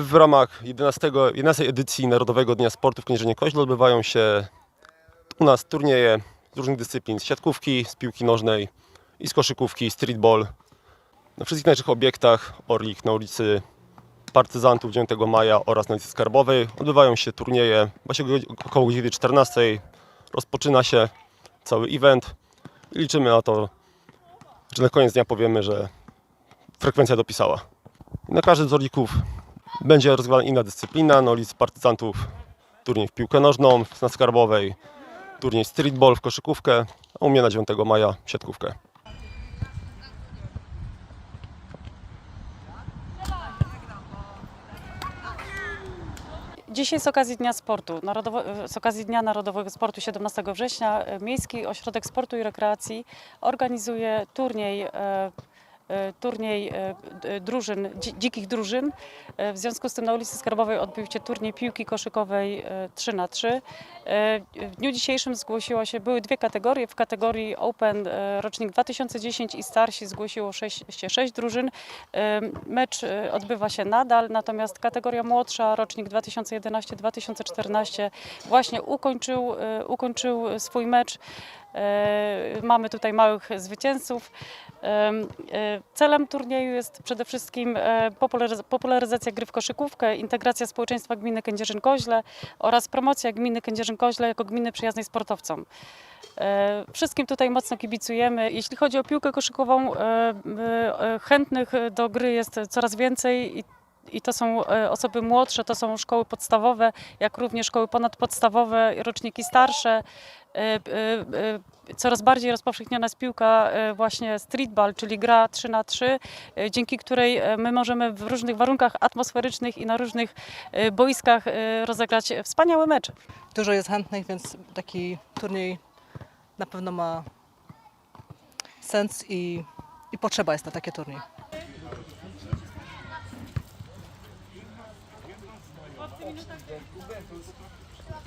W ramach 11, 11 edycji Narodowego Dnia Sportu w Kędzierzynie Koźle odbywają się u nas turnieje z różnych dyscyplin, z siatkówki, z piłki nożnej i z koszykówki, streetball. Na wszystkich naszych obiektach, Orlik na ulicy Partyzantów 9 maja oraz na ulicy Skarbowej odbywają się turnieje. Właśnie około godziny 14 rozpoczyna się cały event liczymy na to, że na koniec dnia powiemy, że frekwencja dopisała. I na każdym z orlików będzie rozgrywana inna dyscyplina. Na ulicy Partyzantów turniej w piłkę nożną, na Skarbowej turniej streetball w koszykówkę, a u mnie na 9 maja siatkówkę. Dzisiaj z okazji Dnia Sportu, Narodowo, z okazji Dnia Narodowego Sportu 17 września Miejski Ośrodek Sportu i Rekreacji organizuje turniej, e, turniej e, d- drużyn, dzi- dzikich drużyn. E, W związku z tym na ulicy Skarbowej odbył się turniej piłki koszykowej e, 3 na 3 E, W dniu dzisiejszym zgłosiło się, były dwie kategorie. W kategorii Open e, rocznik 2010 i starsi zgłosiło 6, się 6 drużyn. E, Mecz e, odbywa się nadal, natomiast kategoria młodsza, rocznik 2011-2014 właśnie ukończył, e, ukończył swój mecz. E, Mamy tutaj małych zwycięzców. E, Celem turnieju jest przede wszystkim e, popularyz- popularyzacja gry w koszykówkę, integracja społeczeństwa gminy Kędzierzyn-Koźle oraz promocja gminy Kędzierzyn-Koźle jako gminy przyjaznej sportowcom. Wszystkim tutaj mocno kibicujemy. Jeśli chodzi o piłkę koszykową, chętnych do gry jest coraz więcej i to są e, osoby młodsze, to są szkoły podstawowe, jak również szkoły ponadpodstawowe, roczniki starsze. E, e, Coraz bardziej rozpowszechniona jest piłka właśnie streetball, czyli gra 3 na 3 e, dzięki której my możemy w różnych warunkach atmosferycznych i na różnych boiskach rozegrać wspaniałe mecze. Dużo jest chętnych, więc taki turniej na pewno ma sens i, i potrzeba jest na takie turniej. minutach. Trzeba?